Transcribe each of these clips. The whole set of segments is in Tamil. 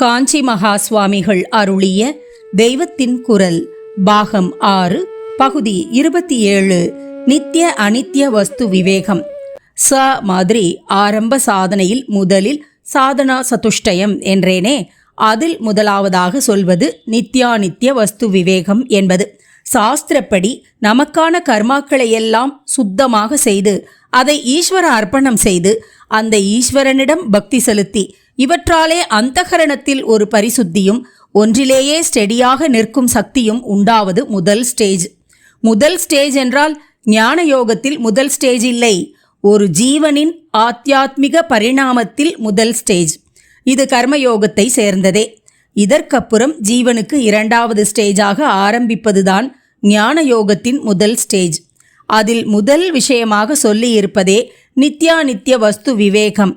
காஞ்சி மகா சுவாமிகள் அருளிய தெய்வத்தின் குரல் பாகம் ஆறு பகுதி இருபத்தி ஏழு நித்திய அனித்திய வஸ்து விவேகம். ச மாதிரி ஆரம்ப சாதனையில் முதலில் சாதனா சதுஷ்டயம் என்றேனே அதில் முதலாவதாக சொல்வது நித்யானித்ய வஸ்து விவேகம் என்பது. சாஸ்திரப்படி நமக்கான கர்மாக்களை எல்லாம் சுத்தமாக செய்து அதை ஈஸ்வர அர்ப்பணம் செய்து அந்த ஈஸ்வரனிடம் பக்தி செலுத்தி இவற்றாலே அந்தகரணத்தில் ஒரு பரிசுத்தியும் ஒன்றிலேயே ஸ்டெடியாக நிற்கும் சக்தியும் உண்டாவது முதல் ஸ்டேஜ். முதல் ஸ்டேஜ் என்றால் ஞான யோகத்தில் முதல் ஸ்டேஜ் இல்லை. ஒரு ஜீவனின் ஆத்தியாத்மிக பரிணாமத்தில் முதல் ஸ்டேஜ். இது கர்மயோகத்தை சேர்ந்ததே. இதற்கப்புறம் ஜீவனுக்கு இரண்டாவது ஸ்டேஜாக ஆரம்பிப்பதுதான் ஞான யோகத்தின் முதல் ஸ்டேஜ். அதில் முதல் விஷயமாக சொல்லியிருப்பதே நித்யா நித்ய வஸ்து விவேகம்.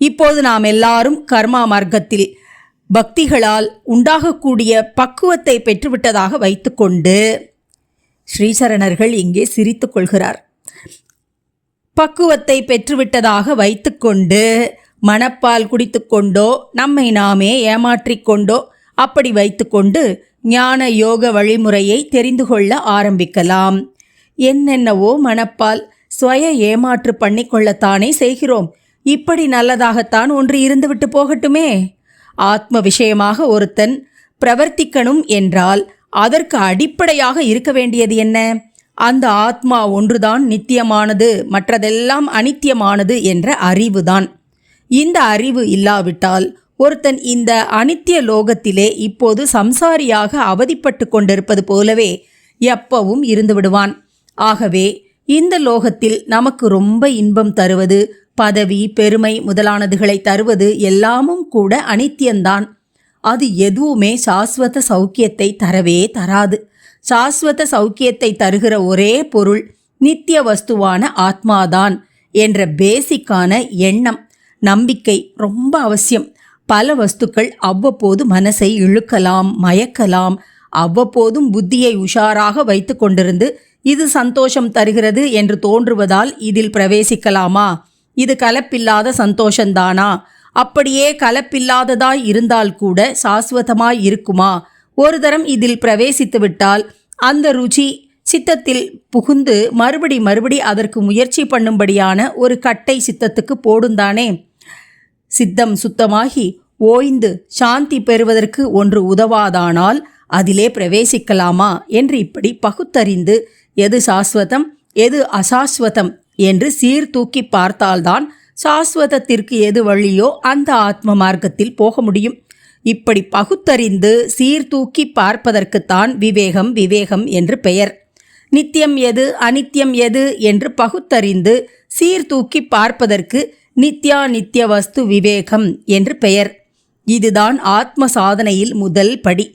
இப்போது நாம் எல்லாரும் கர்மா மார்க்கத்தில் பக்திகளால் உண்டாகக்கூடிய பக்குவத்தை பெற்றுவிட்டதாக வைத்துக்கொண்டு ஸ்ரீசரணர்கள் இங்கே சிரித்து கொள்கிறார். பக்குவத்தை பெற்றுவிட்டதாக வைத்துக்கொண்டு மணப்பால் குடித்துக்கொண்டோ நம்மை நாமே ஏமாற்றிக்கொண்டோ அப்படி வைத்துக்கொண்டு ஞான யோக வழிமுறையை தெரிந்து கொள்ள ஆரம்பிக்கலாம். என்னென்னவோ மணப்பால் சுய ஏமாற்று பண்ணிக்கொள்ளத்தானே செய்கிறோம். இப்படி நல்லதாகத்தான் ஒன்று இருந்துவிட்டு போகட்டுமே? ஆத்ம விஷயமாக ஒருத்தன் பிரவர்த்திக்கணும் என்றால் அதற்கு அடிப்படையாக இருக்க வேண்டியது என்ன? அந்த ஆத்மா ஒன்றுதான் நித்தியமானது மற்றதெல்லாம் அனித்தியமானது என்ற அறிவுதான். இந்த அறிவு இல்லாவிட்டால் ஒருத்தன் இந்த அனித்திய லோகத்திலே இப்போது சம்சாரியாக அவதிப்பட்டு கொண்டிருப்பது போலவே எப்பவும் இருந்து விடுவான் ஆகவே இந்த லோகத்தில் நமக்கு ரொம்ப இன்பம் தருவது பதவி பெருமை முதலானதுகளை தருவது எல்லாமும் கூட அனித்தியந்தான். அது எதுவுமே சாஸ்வத சௌக்கியத்தை தரவே தராது. சாஸ்வத சௌக்கியத்தை தருகிற ஒரே பொருள் நித்திய வஸ்துவான ஆத்மாதான் என்ற பேசிக்கான எண்ணம் நம்பிக்கை ரொம்ப அவசியம். பல வஸ்துக்கள் அவ்வப்போது மனசை இழுக்கலாம் மயக்கலாம் அவ்வப்போதும் புத்தியை உஷாராக வைத்து கொண்டிருந்து இது சந்தோஷம் தருகிறது என்று தோன்றுவதால் இதில் பிரவேசிக்கலாமா? இது கலப்பில்லாத சந்தோஷந்தானா? அப்படியே கலப்பில்லாததாய் இருந்தால் கூட சாஸ்வதமாய் இருக்குமா? ஒரு தரம் இதில் பிரவேசித்துவிட்டால் அந்த ருச்சி சித்தத்தில் புகுந்து மறுபடி மறுபடி அதற்கு முயற்சி பண்ணும்படியான ஒரு கட்டை சித்தத்துக்கு போடுந்தானே? சித்தம் சுத்தமாகி ஓய்ந்து சாந்தி பெறுவதற்கு ஒன்று உதவாதானால் அதிலே பிரவேசிக்கலாமா? என்று இப்படி பகுத்தறிந்து எது சாஸ்வதம் எது அசாஸ்வதம் என்று சீர்தூக்கி பார்த்தால்தான் சாஸ்வதத்திற்கு எது வழியோ அந்த ஆத்ம மார்க்கத்தில் போக முடியும். இப்படி பகுத்தறிந்து சீர்தூக்கி பார்ப்பதற்குத்தான் விவேகம் விவேகம் என்று பெயர். நித்தியம் எது அனித்தியம் எது என்று பகுத்தறிந்து சீர்தூக்கி பார்ப்பதற்கு நித்யா நித்திய வஸ்து விவேகம் என்று பெயர். இதுதான் ஆத்ம சாதனையில் முதல் படி.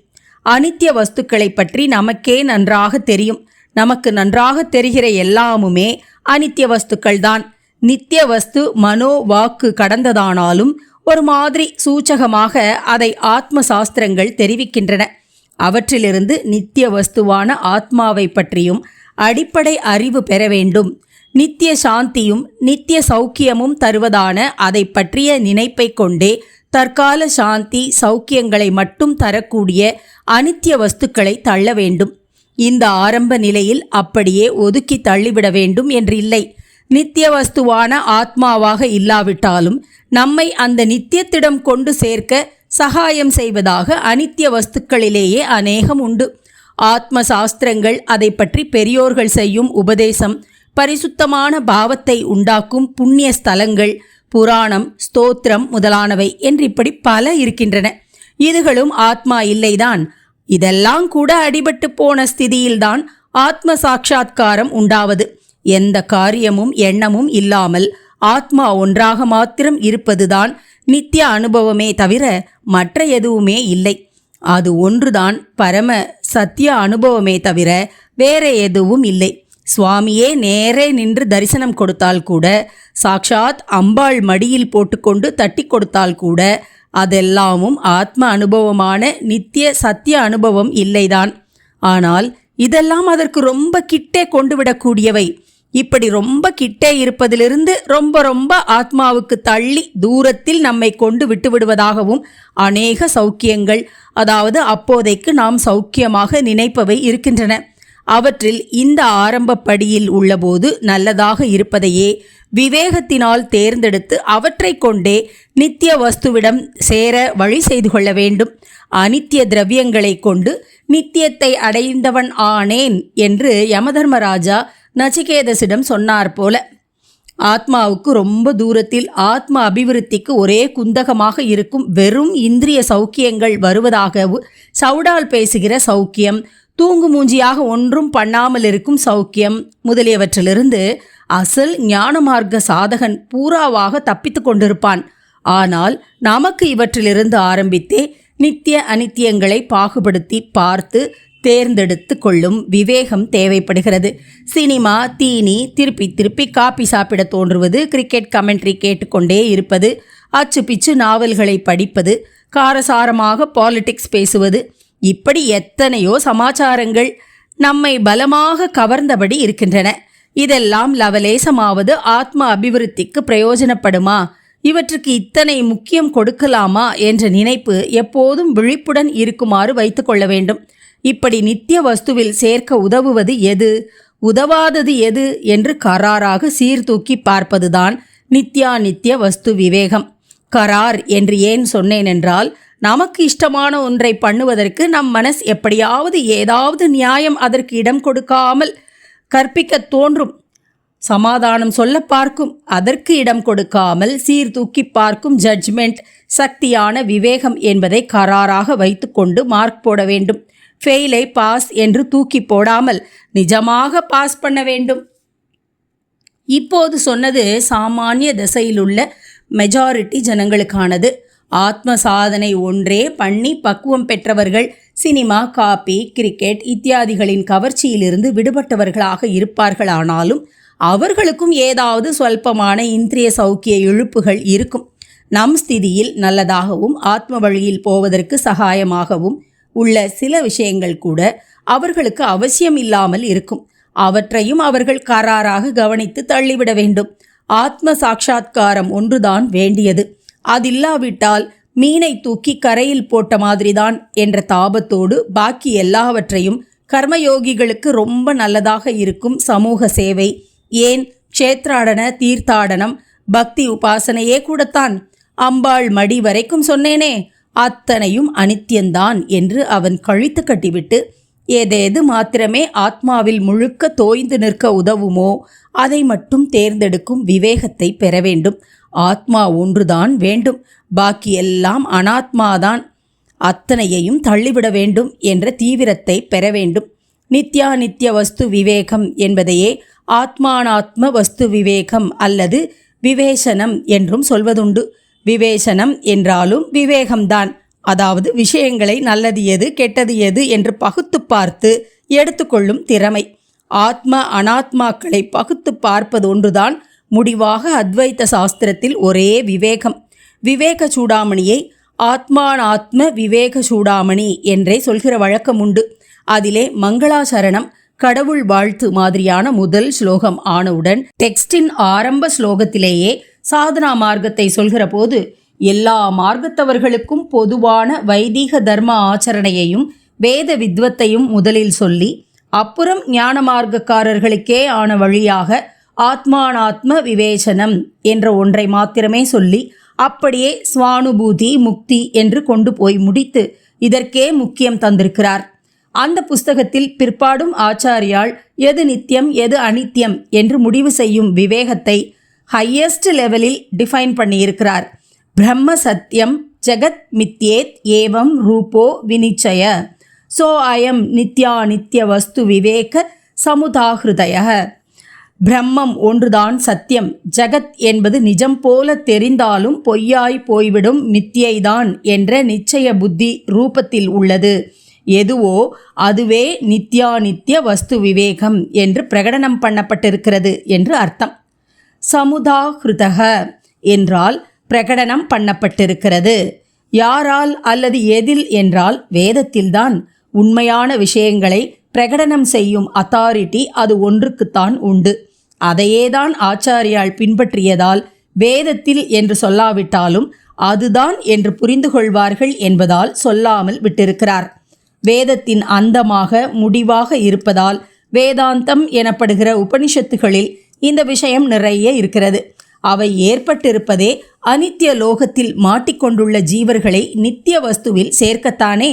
அனித்திய வஸ்துக்களை பற்றி நமக்கே நன்றாக தெரியும். நமக்கு நன்றாக தெரிகிற எல்லாமுமே அனித்திய வஸ்துக்கள்தான் நித்திய வஸ்து மனோ வாக்கு கடந்ததானாலும் ஒரு மாதிரி சூச்சகமாக அதை ஆத்ம சாஸ்திரங்கள் தெரிவிக்கின்றன. அவற்றிலிருந்து நித்திய வஸ்துவான ஆத்மாவை பற்றியும் அடிப்படை அறிவு பெற வேண்டும். நித்திய சாந்தியும் நித்திய சௌக்கியமும் தருவதான அதை பற்றிய நினைப்பை கொண்டே தற்கால சாந்தி சௌக்கியங்களை மட்டும் தரக்கூடிய அனித்திய வஸ்துக்களை தள்ள வேண்டும். இந்த ஆரம்ப நிலையில் அப்படியே ஒதுக்கி தள்ளிவிட வேண்டும் என்று இல்லை. நித்திய வஸ்துவான ஆத்மாவாக இல்லாவிட்டாலும் நம்மை அந்த நித்தியத்திடம் கொண்டு சேர்க்க சகாயம் செய்வதாக அனித்திய வஸ்துக்களிலேயே அநேகம் உண்டு. ஆத்ம சாஸ்திரங்கள் அதை பற்றி பெரியோர்கள் செய்யும் உபதேசம் பரிசுத்தமான பாவத்தை உண்டாக்கும் புண்ணிய ஸ்தலங்கள் புராணம் ஸ்தோத்திரம் முதலானவை என்று இப்படி பல இருக்கின்றன. இதுகளும் ஆத்மா இல்லைதான் இதெல்லாம் கூட அடிபட்டு போன ஸ்திதியில்தான் ஆத்ம சாட்சா்காரம் உண்டாவது. எந்த காரியமும் எண்ணமும் இல்லாமல் ஆத்மா ஒன்றாக மாத்திரம் இருப்பதுதான் நித்திய அனுபவமே தவிர மற்ற எதுவுமே இல்லை. அது ஒன்றுதான் பரம சத்திய அனுபவமே தவிர வேற எதுவும் இல்லை. சுவாமியே நேரே நின்று தரிசனம் கொடுத்தால் கூட சாக்ஷாத் அம்பாள் மடியில் போட்டுக்கொண்டு தட்டி கொடுத்தால் கூட அதெல்லாமும் ஆத்ம அனுபவமான நித்திய சத்திய அனுபவம் இல்லைதான். ஆனால் இதெல்லாம் அதற்கு ரொம்ப கிட்டே கொண்டு விடக்கூடியவை இப்படி ரொம்ப கிட்டே இருப்பதிலிருந்து ரொம்ப ரொம்ப ஆத்மாவுக்கு தள்ளி தூரத்தில் நம்மை கொண்டு விட்டு விடுவதாகவும் அநேக சௌக்கியங்கள் அதாவது அப்போதைக்கு நாம் சௌக்கியமாக நினைப்பவை இருக்கின்றன. அவற்றில் இந்த ஆரம்பப்படியில் உள்ளபோது நல்லதாக இருப்பதையே விவேகத்தினால் தேர்ந்தெடுத்து அவற்றை கொண்டே நித்திய வஸ்துவிடம் சேர வழி செய்து கொள்ள வேண்டும். அனித்திய திரவியங்களை கொண்டு நித்தியத்தை அடைந்தவன் ஆனேன் என்று யமதர்மராஜா நச்சிகேதசிடம் சொன்னார் போல. ஆத்மாவுக்கு ரொம்ப தூரத்தில் ஆத்ம அபிவிருத்திக்கு ஒரே குந்தகமாக இருக்கும் வெறும் இந்திரிய சௌக்கியங்கள் வருவதாக சவுடால் பேசுகிற சௌக்கியம் தூங்கு மூஞ்சியாக ஒன்றும் பண்ணாமல் இருக்கும் சௌக்கியம். முதலியவற்றிலிருந்து அசல் ஞான மார்க்க சாதகன் பூராவாக தப்பித்து கொண்டிருப்பான். ஆனால் நமக்கு இவற்றிலிருந்து ஆரம்பித்தே நித்திய அனித்தியங்களை பாகுபடுத்தி பார்த்து தேர்ந்தெடுத்து கொள்ளும் விவேகம் தேவைப்படுகிறது. சினிமா தீனி திருப்பி திருப்பி காப்பி சாப்பிட தோன்றுவது கிரிக்கெட் கமெண்ட்ரி கேட்டுக்கொண்டே இருப்பது அச்சு பிச்சு நாவல்களை படிப்பது காரசாரமாக பாலிடிக்ஸ் பேசுவது இப்படி எத்தனையோ சமாச்சாரங்கள் நம்மை பலமாக கவர்ந்தபடி இருக்கின்றன. இதெல்லாம் லவலேசமாவது ஆத்ம அபிவிருத்திக்கு பிரயோஜனப்படுமா? இவற்றுக்கு இத்தனை முக்கியம் கொடுக்கலாமா என்ற நினைப்பு எப்போதும் விழிப்புடன் இருக்குமாறு வைத்துக்கொள்ள வேண்டும். இப்படி நித்திய வஸ்துவில் சேர்க்க உதவுவது எது? உதவாதது எது என்று கராராக சீர்தூக்கி பார்ப்பதுதான் நித்யா நித்திய வஸ்து விவேகம். கரார் என்று ஏன் சொன்னேன் என்றால் நமக்கு இஷ்டமான ஒன்றை பண்ணுவதற்கு நம் மனஸ் எப்படியாவது ஏதாவது நியாயம் அதற்கு இடம் கொடுக்காமல் கற்பிக்க தோன்றும். சமாதானம் சொல்ல பார்க்கும் அதற்கு இடம் கொடுக்காமல் சீர்தூக்கி பார்க்கும் ஜட்ஜ்மெண்ட் சக்தியான விவேகம் என்பதை கராராக வைத்துக்கொண்டு மார்க் போட வேண்டும். ஃபெயிலை பாஸ் என்று தூக்கி போடாமல் நிஜமாக பாஸ் பண்ண வேண்டும். இப்போது சொன்னது சாமானிய திசையிலுள்ள மெஜாரிட்டி ஜனங்களுக்கானது. ஆத்ம சாதனை ஒன்றே பண்ணி பக்குவம் பெற்றவர்கள் சினிமா காப்பி கிரிக்கெட் இத்தியாதிகளின் கவர்ச்சியிலிருந்து விடுபட்டவர்களாக இருப்பார்களானாலும் அவர்களுக்கும் ஏதாவது சொல்பமான இந்திரிய சௌக்கிய இழுப்புகள் இருக்கும். நம் ஸ்திதியில் நல்லதாகவும் ஆத்ம வழியில் போவதற்கு சகாயமாகவும் உள்ள சில விஷயங்கள் கூட அவர்களுக்கு அவசியம் இல்லாமல் இருக்கும். அவற்றையும் அவர்கள் கராராக கவனித்து தள்ளிவிட வேண்டும். ஆத்ம சாட்சா்காரம் ஒன்றுதான் வேண்டியது. அதில்லாவிட்டால் மீனை தூக்கி கரையில் போட்ட மாதிரிதான் என்ற தாபத்தோடு பாக்கி எல்லாவற்றையும் கர்மயோகிகளுக்கு ரொம்ப நல்லதாக இருக்கும் சமூக சேவை. ஏன்? க்ஷேத்ராடன தீர்த்தாடனம் பக்தி உபாசனையே கூடத்தான். அம்பாள் மடி வரைக்கும் சொன்னேனே அத்தனையும் அனித்தியந்தான் என்று அவன் கழித்து கட்டிவிட்டு ஏதேது மாத்திரமே ஆத்மாவில் முழுக்க தோய்ந்து நிற்க உதவுமோ அதை மட்டும் தேர்ந்தெடுக்கும் விவேகத்தை பெற வேண்டும். ஆத்மா ஒன்றுதான் வேண்டும். பாக்கி எல்லாம் அனாத்மாதான். அத்தனையையும் தள்ளிவிட வேண்டும் என்ற தீவிரத்தை பெற வேண்டும். நித்யா நித்திய வஸ்து விவேகம் என்பதையே ஆத்மானாத்ம வஸ்து விவேகம் அல்லது விவேசனம் என்றும் சொல்வதுண்டு. விவேசனம் என்றாலும் விவேகம்தான். அதாவது விஷயங்களை நல்லது எது கெட்டது எது என்று பகுத்து பார்த்து எடுத்துக்கொள்ளும் திறமை. ஆத்ம அனாத்மாக்களை பகுத்து பார்ப்பது ஒன்றுதான் முடிவாக அத்வைத்த சாஸ்திரத்தில் ஒரே விவேகம். விவேக சூடாமணியை ஆத்மானாத்ம விவேக சூடாமணி என்றே சொல்கிற வழக்கம் உண்டு. அதிலே மங்களாசரணம் கடவுள் வாழ்த்து மாதிரியான முதல் ஸ்லோகம் ஆனவுடன் டெக்ஸ்டின் ஆரம்ப ஸ்லோகத்திலேயே சாதனா மார்க்கத்தை சொல்கிற போது எல்லா மார்க்கத்தவர்களுக்கும் பொதுவான வைதீக தர்ம ஆச்சரணையையும் வேத வித்வத்தையும் முதலில் சொல்லி அப்புறம் ஞான மார்க்கக்காரர்களுக்கே ஆன வழியாக ஆத்மானாத்ம விவேசனம் என்ற ஒன்றை மாத்திரமே சொல்லி அப்படியே சுவானுபூதி முக்தி என்று கொண்டு போய் முடித்து இதற்கே முக்கியம் தந்திருக்கிறார். அந்த புஸ்தகத்தில் பிற்பாடும் ஆச்சாரியால் எது நித்தியம் எது அனித்தியம் என்று முடிவு செய்யும் விவேகத்தை ஹையஸ்ட் லெவலில் டிஃபைன் பண்ணியிருக்கிறார். பிரம்ம சத்தியம் ஜெகத் மித்யேத் ஏவம் ரூபோ வினிச்சய சோ அயம் நித்யா நித்திய வஸ்து விவேக சமுதாகிருதய பிரம்மம் ஒன்றுதான் சத்தியம்। ஜகத் என்பது நிஜம் போல தெரிந்தாலும் பொய்யாய் போய்விடும் மித்தியைதான் என்ற நிச்சய புத்தி ரூபத்தில் உள்ளது। எதுவோ அதுவே நித்யா நித்திய வஸ்து விவேகம் என்று பிரகடனம் பண்ணப்பட்டிருக்கிறது என்று அர்த்தம்। சமுதாகிருதக என்றால் பிரகடனம் பண்ணப்பட்டிருக்கிறது. யாரால் அல்லது எதில் என்றால் வேதத்தில்தான் உண்மையான விஷயங்களை பிரகடனம் செய்யும் அத்தாரிட்டி அது ஒன்றுக்குத்தான் உண்டு. அதையேதான் ஆச்சாரியால் பின்பற்றியதால் வேதத்தில் என்று சொல்லாவிட்டாலும் அதுதான் என்று புரிந்து கொள்வார்கள் என்பதால் சொல்லாமல் விட்டிருக்கிறார். வேதத்தின் அந்தமாக முடிவாக இருப்பதால் வேதாந்தம் எனப்படுகிற உபனிஷத்துகளில் இந்த விஷயம் நிறைய இருக்கிறது. அவை ஏற்பட்டிருப்பதே அனித்திய லோகத்தில் மாட்டிக்கொண்டுள்ள ஜீவர்களை நித்திய வஸ்துவில் சேர்க்கத்தானே?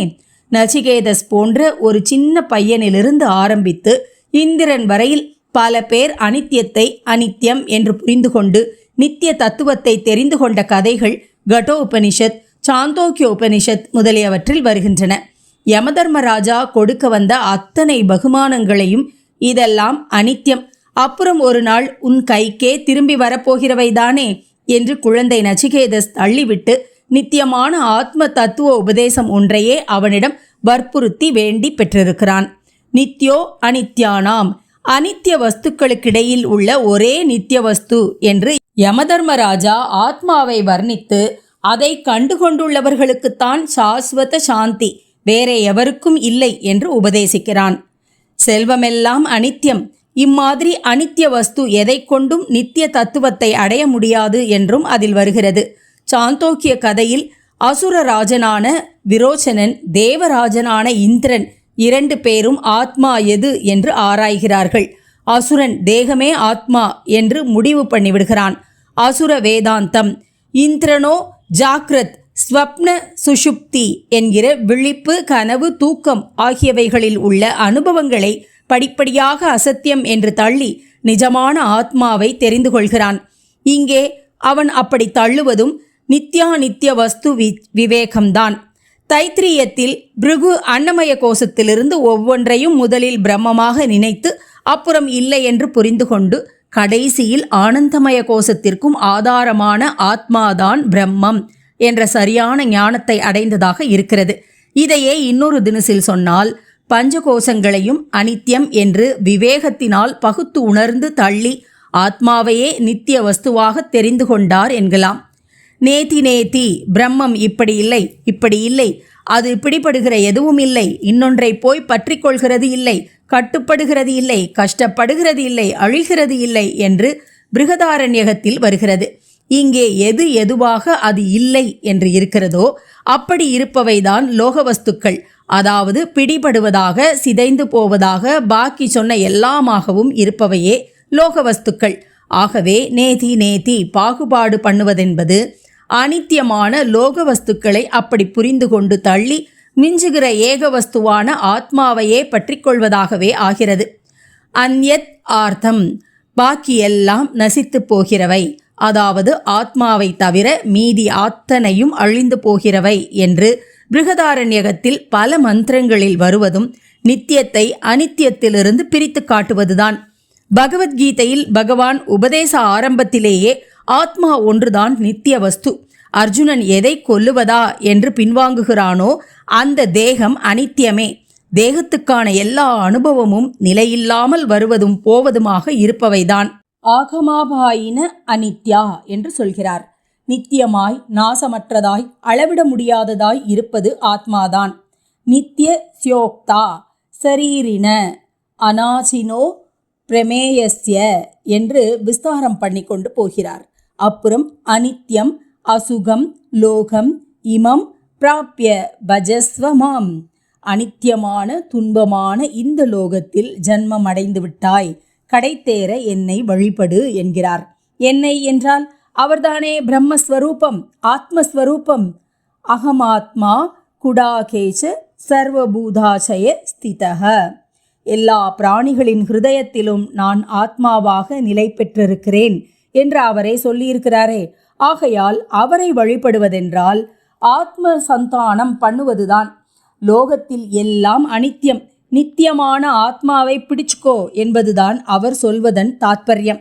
நச்சிகேதஸ் போன்ற ஒரு சின்ன பையனிலிருந்து ஆரம்பித்து இந்திரன் வரையில் பல பேர் அனித்தியத்தை அனித்தியம் என்று புரிந்து கொண்டு நித்திய தத்துவத்தை தெரிந்து கொண்ட கதைகள் கடோபனிஷத் சாந்தோக்கிய உபனிஷத் முதலியவற்றில் வருகின்றன. யமதர்மராஜா கொடுக்க வந்த அத்தனை பகுமானங்களையும் இதெல்லாம் அனித்தியம் அப்புறம் ஒரு நாள் உன் கைக்கே திரும்பி வரப்போகிறவைதானே என்று குழந்தை நச்சிகேதஸ் தள்ளிவிட்டு நித்தியமான ஆத்ம தத்துவ உபதேசம் ஒன்றையே அவனிடம் வற்புறுத்தி வேண்டி பெற்றிருக்கிறான். நித்யோ அனித்யானாம். அனித்திய வஸ்துக்களுக்கிடையில் உள்ள ஒரே நித்திய வஸ்து என்று யமதர்மராஜா ஆத்மாவை வர்ணித்து அதை கண்டுகொண்டுள்ளவர்களுக்குத்தான் சாஸ்வத சாந்தி வேற எவருக்கும் இல்லை என்று உபதேசிக்கிறான். செல்வமெல்லாம் அனித்யம். இம்மாதிரி அனித்திய வஸ்து எதை கொண்டும் நித்திய தத்துவத்தை அடைய முடியாது என்றும் அதில் வருகிறது. சாந்தோக்கிய கதையில் அசுரராஜனான விரோச்சனன் தேவராஜனான இந்திரன் இரண்டு பேரும் ஆத்மா எது என்று ஆராய்கிறார்கள். அசுரன் தேகமே ஆத்மா என்று முடிவு பண்ணிவிடுகிறான். அசுர வேதாந்தம் இந்திரனோ ஜாக்ரத் ஸ்வப்ன சுஷுப்தி என்கிற விழிப்பு கனவு தூக்கம் ஆகியவைகளில் உள்ள அனுபவங்களை படிப்படியாக அசத்தியம் என்று தள்ளி நிஜமான ஆத்மாவை தெரிந்து கொள்கிறான். இங்கே அவன் அப்படி தள்ளுவதும் நித்யா நித்திய வஸ்து வி விவேகம்தான். தைத்திரியத்தில் பிருகு அன்னமய கோஷத்திலிருந்து ஒவ்வொன்றையும் முதலில் பிரம்மமாக நினைத்து அப்புறம் இல்லை என்று புரிந்து கொண்டு கடைசியில் ஆனந்தமய கோஷத்திற்கும் ஆதாரமான ஆத்மாதான் பிரம்மம் என்ற சரியான ஞானத்தை அடைந்ததாக இருக்கிறது. இதையே இன்னொரு தினசில் சொன்னால் பஞ்சகோசங்களையும் அனித்யம் என்று விவேகத்தினால் பகுத்து உணர்ந்து தள்ளி ஆத்மாவையே நித்திய வஸ்துவாக தெரிந்து கொண்டார் என்கலாம். நேத்தி நேத்தி பிரம்மம் இப்படி இல்லை இப்படி இல்லை அது பிடிபடுகிற எதுவும் இல்லை இன்னொன்றை போய் பற்றி கொள்கிறது இல்லை கட்டுப்படுகிறது இல்லை கஷ்டப்படுகிறது இல்லை அழிகிறது இல்லை என்று பிருகதாரண்யகத்தில் வருகிறது. இங்கே எது எதுவாக அது இல்லை என்று இருக்கிறதோ அப்படி இருப்பவைதான் லோக வஸ்துக்கள் அதாவது பிடிபடுவதாக சிதைந்து போவதாக பாக்கி சொன்ன எல்லாமாகவும் இருப்பவையே லோக வஸ்துக்கள் ஆகவே நேதி நேதி பாகுபாடு பண்ணுவதென்பது அனித்தியமான லோக வஸ்துக்களை அப்படி புரிந்து கொண்டு தள்ளி மிஞ்சுகிற ஏக வஸ்துவான ஆத்மாவையே பற்றிக்கொள்வதாகவே ஆகிறது. அந்யத் ஆர்த்தம் பாக்கியெல்லாம் நசித்து போகிறவை. அதாவது ஆத்மாவை தவிர மீதி அத்தனையும் அழிந்து போகிறவை என்று பிருகதாரண்யகத்தில் பல மந்திரங்களில் வருவதும் நித்தியத்தை அனித்தியத்திலிருந்து பிரித்து காட்டுவதுதான். பகவத்கீதையில் பகவான் உபதேச ஆரம்பத்திலேயே ஆத்மா ஒன்றுதான் நித்திய வஸ்து. அர்ஜுனன் எதை கொல்லுவதா என்று பின்வாங்குகிறானோ அந்த தேகம் அனித்தியமே. தேகத்துக்கான எல்லா அனுபவமும் நிலையில்லாமல் வருவதும் போவதுமாக இருப்பவைதான். ஆகமாபாயின அனித்யா என்று சொல்கிறார். நித்தியமாய் நாசமற்றதாய் அளவிட முடியாததாய் இருப்பது ஆத்மாதான். நித்திய சியோக்தா சரீரின அனாசினோ பிரமேயஸ்ய என்று விஸ்தாரம் பண்ணி கொண்டு போகிறார். அப்புறம் அனித்யம் அசுகம் லோகம் இமம் பிராப்பிய பஜஸ்வமாம் அனித்தியமான துன்பமான இந்த லோகத்தில் ஜன்மம் அடைந்து விட்டாய் கடைத்தேற என்னை வழிபடு என்கிறார். என்னை என்றால் அவர்தானே பிரம்மஸ்வரூபம் ஆத்மஸ்வரூபம். அகமாத்மா குடாகேச சர்வபூதாசய ஸ்திதக எல்லா பிராணிகளின் ஹிருதயத்திலும் நான் ஆத்மாவாக நிலை பெற்றிருக்கிறேன் என்று அவரே சொல்லியிருக்கிறாரே. ஆகையால் அவரை வழிபடுவதென்றால் ஆத்ம சந்தானம் பண்ணுவதுதான். லோகத்தில் எல்லாம் அனித்தியம் நித்தியமான ஆத்மாவை பிடிச்சுக்கோ என்பதுதான் அவர் சொல்வதன் தாத்பரியம்.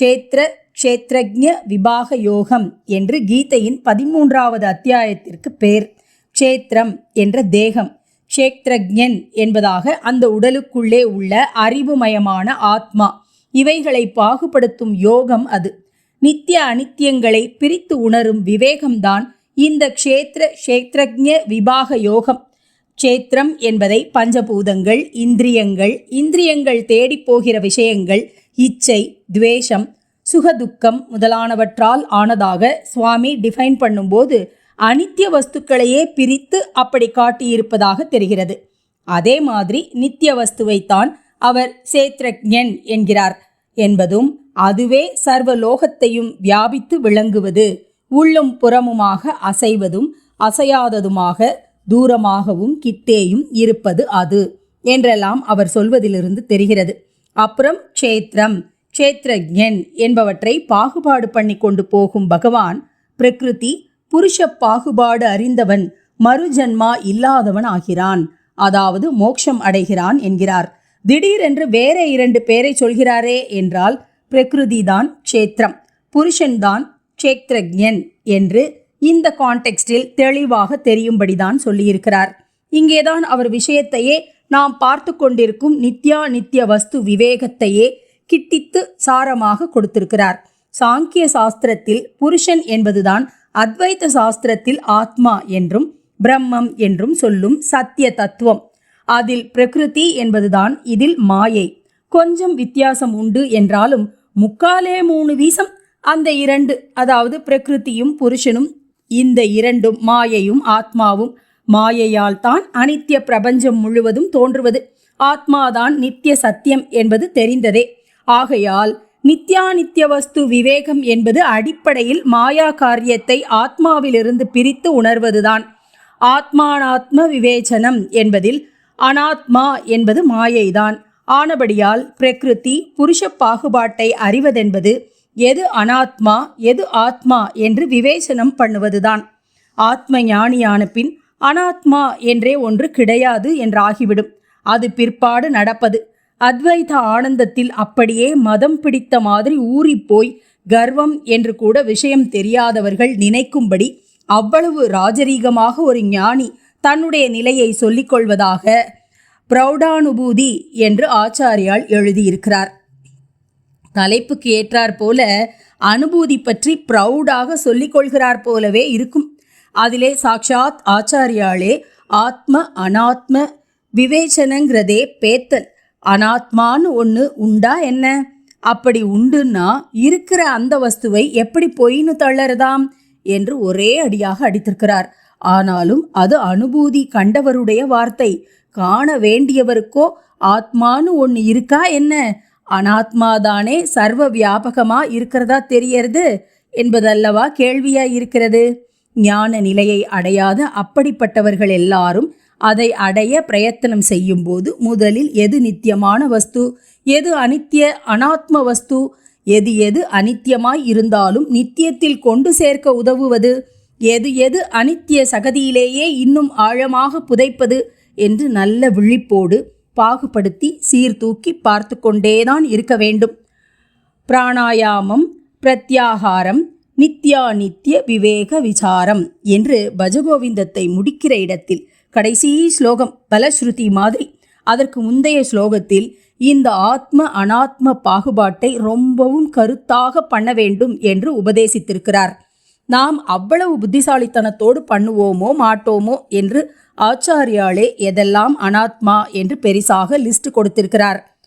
க்ஷேத்திர க்ஷேத்ரஜ்ய விபாக யோகம் என்று கீதையின் பதிமூன்றாவது அத்தியாயத்திற்கு பேர். க்ஷேத்திரம் என்ற தேகம். க்ஷேத்ரஜன் என்பதாக அந்த உடலுக்குள்ளே உள்ள அறிவுமயமான ஆத்மா. இவைகளை பாகுபடுத்தும் யோகம் அது. நித்திய அனித்தியங்களை பிரித்து உணரும் விவேகம்தான் இந்த க்ஷேத்திர க்ஷேத்ரஜ்ய விபாக யோகம். க்ஷேத்திரம் என்பதை பஞ்சபூதங்கள் இந்திரியங்கள் இந்திரியங்கள் தேடிப் போகிற விஷயங்கள் இச்சை துவேஷம் சுகதுக்கம் முதலானவற்றால் ஆனதாக சுவாமி டிஃபைன் பண்ணும்போது அனித்திய வஸ்துக்களையே பிரித்து அப்படி காட்டியிருப்பதாக தெரிகிறது. அதே மாதிரி நித்திய வஸ்துவைத்தான் அவர் சேத்ரஜன் என்கிறார் என்பதும் அதுவே சர்வ லோகத்தையும் வியாபித்து விளங்குவது உள்ளும் புறமுமாக அசைவதும் அசையாததுமாக தூரமாகவும் கிட்டேயும் இருப்பது அது என்றெல்லாம் அவர் சொல்வதிலிருந்து தெரிகிறது. அப்புறம் க்ஷேத்திரம் க்ஷேத்ரஜன் என்பவற்றை பாகுபாடு பண்ணி கொண்டு போகும் பகவான் பிரகிருதி புருஷ பாகுபாடு அறிந்தவன் மறுஜன்மா இல்லாதவன் ஆகிறான். அதாவது மோட்சம் அடைகிறான் என்கிறார். திடீரென்று வேற இரண்டு பேரை சொல்கிறாரே என்றால் பிரகிருதி தான் க்ஷேத்திரம் புருஷன்தான் க்ஷேத்ரஜன் என்று இந்த கான்டெக்ஸ்டில் தெளிவாக தெரியும்படிதான் சொல்லியிருக்கிறார். இங்கேதான் அவர் விஷயத்தையே நாம் பார்த்து கொண்டிருக்கும் நித்யா நித்திய வஸ்து விவேகத்தையே கிட்டித்து சாரமாக கொடுத்திருக்கிறார். சாங்கிய சாஸ்திரத்தில் புருஷன் என்பதுதான் அத்வைத்த சாஸ்திரத்தில் ஆத்மா என்றும் பிரம்மம் என்றும் சொல்லும் சத்திய தத்துவம். அதில் பிரகிருதி என்பதுதான் இதில் மாயை. கொஞ்சம் வித்தியாசம் உண்டு என்றாலும் முக்காலே மூணு வீசம் அந்த இரண்டு அதாவது பிரகிருதியும் புருஷனும் இந்த இரண்டும் மாயையும் ஆத்மாவும் மாயையால் தான் அனித்திய பிரபஞ்சம் முழுவதும் தோன்றுவது. ஆத்மாதான் நித்திய சத்தியம் என்பது தெரிந்ததே. ஆகையால் நித்யானித்ய வஸ்து விவேகம் என்பது அடிப்படையில் மாயா காரியத்தை ஆத்மாவிலிருந்து பிரித்து உணர்வதுதான். ஆத்மானாத்ம விவேச்சனம் என்பதில் அனாத்மா என்பது மாயைதான். ஆனபடியால் பிரகிருதி புருஷ பாகுபாட்டை அறிவதென்பது எது அனாத்மா எது ஆத்மா என்று விவேசனம் பண்ணுவதுதான். ஆத்ம ஞானியான பின் அனாத்மா என்றே ஒன்று கிடையாது என்றாகிவிடும். அது பிற்பாடு நடப்பது. அத்வைத ஆனந்தத்தில் அப்படியே மதம் பிடித்த மாதிரி ஊறிப்போய் கர்வம் என்று கூட விஷயம் தெரியாதவர்கள் நினைக்கும்படி அவ்வளவு ராஜரீகமாக ஒரு ஞானி தன்னுடைய நிலையை சொல்லிக்கொள்வதாக பிரௌடானுபூதி என்று ஆச்சாரியால் எழுதியிருக்கிறார். தலைப்புக்கு ஏற்றாற் போல அனுபூதி பற்றி ப்ரௌடாக சொல்லிக் கொள்கிறார் போலவே இருக்கும். அதிலே சாக்ஷாத் ஆச்சாரியாலே ஆத்ம அனாத்ம விவேச்சனங்கிறதே பேத்தல். அனாத்மான்னு ஒன்று உண்டா என்ன? அப்படி உண்டுன்னா இருக்கிற அந்த வஸ்துவை எப்படி பொய்னு தள்ளறதாம் என்று ஒரே அடியாக அடித்திருக்கிறார். ஆனாலும் அது அனுபூதி கண்டவருடைய வார்த்தை. காண வேண்டியவருக்கோ ஆத்மான்னு ஒன்று இருக்கா என்ன? அனாத்மாதானே சர்வ வியாபகமா இருக்கிறதா தெரியறது என்பதல்லவா கேள்வியா இருக்கிறது. ஞான நிலையை அடையாத. அப்படிப்பட்டவர்கள் எல்லாரும் அதை அடைய பிரயத்தனம் செய்யும்போது முதலில் எது நித்தியமான வஸ்து எது அனித்திய அனாத்ம வஸ்து எது எது அனித்தியமாய் இருந்தாலும் நித்தியத்தில் கொண்டு சேர்க்க உதவுவது எது எது அனித்திய சகதியிலேயே இன்னும் ஆழமாக புதைப்பது என்று நல்ல விழிப்போடு பாகுபடுத்தி சீர்தூக்கி பார்த்து கொண்டேதான் இருக்க வேண்டும். பிராணாயாமம் பிரத்யாகாரம் நித்யா நித்திய விவேக விசாரம் என்று பஜகோவிந்தத்தை முடிக்கிற இடத்தில் கடைசி ஸ்லோகம் பலஸ்ருதி மாதிரி. அதற்கு முந்தைய ஸ்லோகத்தில் இந்த ஆத்ம அனாத்ம பாகுபாட்டை ரொம்பவும் கருத்தாக பண்ண வேண்டும் என்று உபதேசித்திருக்கிறார். நாம் அவ்வளவு புத்திசாலித்தனத்தோடு பண்ணுவோமோ மாட்டோமோ என்று ஆச்சாரியாலே எதெல்லாம் அனாத்மா என்று பெரிசாக லிஸ்ட் கொடுத்திருக்கிறார்.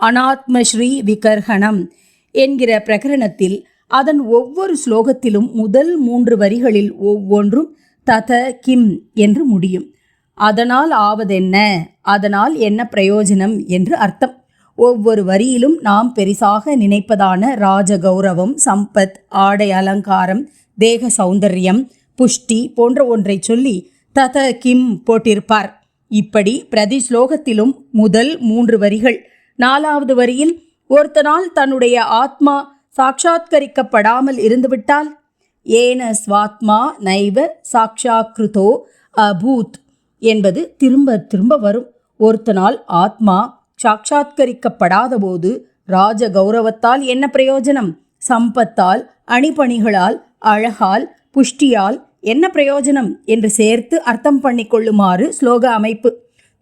அனாத்ம ஸ்ரீ விகர்ஹணம் என்கிற பிரகரணத்தில் அதன் ஒவ்வொரு ஸ்லோகத்திலும் முதல் மூன்று வரிகளில் ஒவ்வொன்றும் தத கிம் என்று முடியும். அதனால் ஆவதென்ன? அதனால் என்ன பிரயோஜனம் என்று அர்த்தம். ஒவ்வொரு வரியிலும் நாம் பெரிசாக நினைப்பதான ராஜ கௌரவம் சம்பத் ஆடை அலங்காரம் தேக சௌந்தர்யம் புஷ்டி போன்ற ஒன்றை சொல்லி தத கிம் போட்டிருப்பார். இப்படி பிரதி ஸ்லோகத்திலும் முதல் மூன்று வரிகள். நாலாவது வரியில் ஒருத்தனால் தன்னுடைய ஆத்மா சாட்சாத்கரிக்கப்படாமல் இருந்துவிட்டால்? ஏன ஸ்வாத்மா நைவ சாட்சாக்கிருதோ அபூத் என்பது திரும்ப திரும்ப வரும். ஒருத்தனால் ஆத்மா சாட்சாத்கரிக்கப்படாத போது ராஜ கௌரவத்தால் என்ன பிரயோஜனம்? சம்பத்தால் அணிபணிகளால் அழகால் புஷ்டியால் என்ன பிரயோஜனம் என்று சேர்த்து அர்த்தம் பண்ணிக்கொள்ளுமாறு ஸ்லோக அமைப்பு.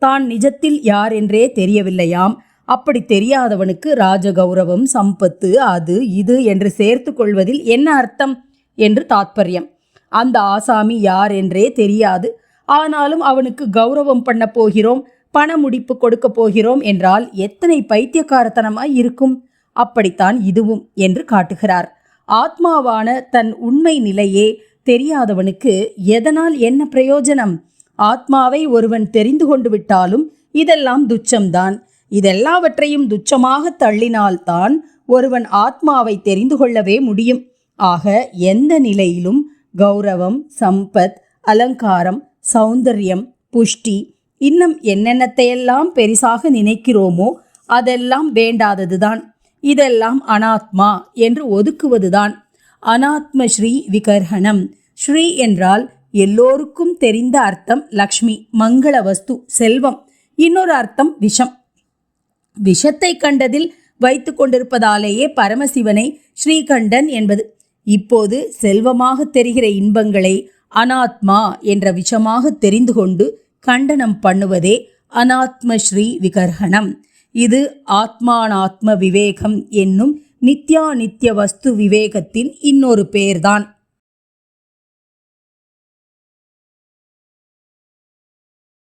தான் நிஜத்தில் யார் என்றே தெரியவில்லையாம். அப்படி தெரியாதவனுக்கு ராஜகௌரவம் சம்பத்து அது இது என்று சேர்த்து கொள்வதில் என்ன அர்த்தம் என்று தாத்பரியம். அந்த ஆசாமி யார் என்றே தெரியாது. ஆனாலும் அவனுக்கு கௌரவம் பண்ண போகிறோம் பண முடிப்பு கொடுக்க போகிறோம் என்றால் எத்தனை பைத்தியக்காரத்தனமாய் இருக்கும்? அப்படித்தான் இதுவும் என்று காட்டுகிறார். ஆத்மாவான தன் உண்மை நிலையே தெரியாதவனுக்கு எதனால் என்ன பிரயோஜனம்? ஆத்மாவை ஒருவன் தெரிந்து கொண்டு விட்டாலும் இதெல்லாம் துச்சம்தான். இதெல்லாவற்றையும் துச்சமாக தள்ளினால்தான் ஒருவன் ஆத்மாவை தெரிந்து கொள்ளவே முடியும். ஆக எந்த நிலையிலும் கௌரவம் சம்பத் அலங்காரம் சௌந்தரியம் புஷ்டி இன்னும் என்னென்னத்தையெல்லாம் பெரிசாக நினைக்கிறோமோ அதெல்லாம் வேண்டாததுதான். இதெல்லாம் அனாத்மா என்று ஒதுக்குவதுதான். அனாத்ம ஸ்ரீ விகர்ஹணம். ஸ்ரீ என்றால் எல்லோருக்கும் தெரிந்த அர்த்தம் லக்ஷ்மி மங்கள வஸ்து செல்வம். இன்னொரு அர்த்தம் விஷம். விஷத்தை கண்டதில் வைத்து கொண்டிருப்பதாலேயே பரமசிவனை ஸ்ரீகண்டன் என்பது. இப்போது செல்வமாக தெரிகிற இன்பங்களை அனாத்மா என்ற விஷமாக தெரிந்து கொண்டு கண்டனம் பண்ணுவதே அனாத்ம ஸ்ரீ விகர்ஹணம். இது ஆத்மானாத்ம விவேகம் என்னும் நித்யா நித்திய வஸ்து விவேகத்தின் இன்னொரு பெயர்தான்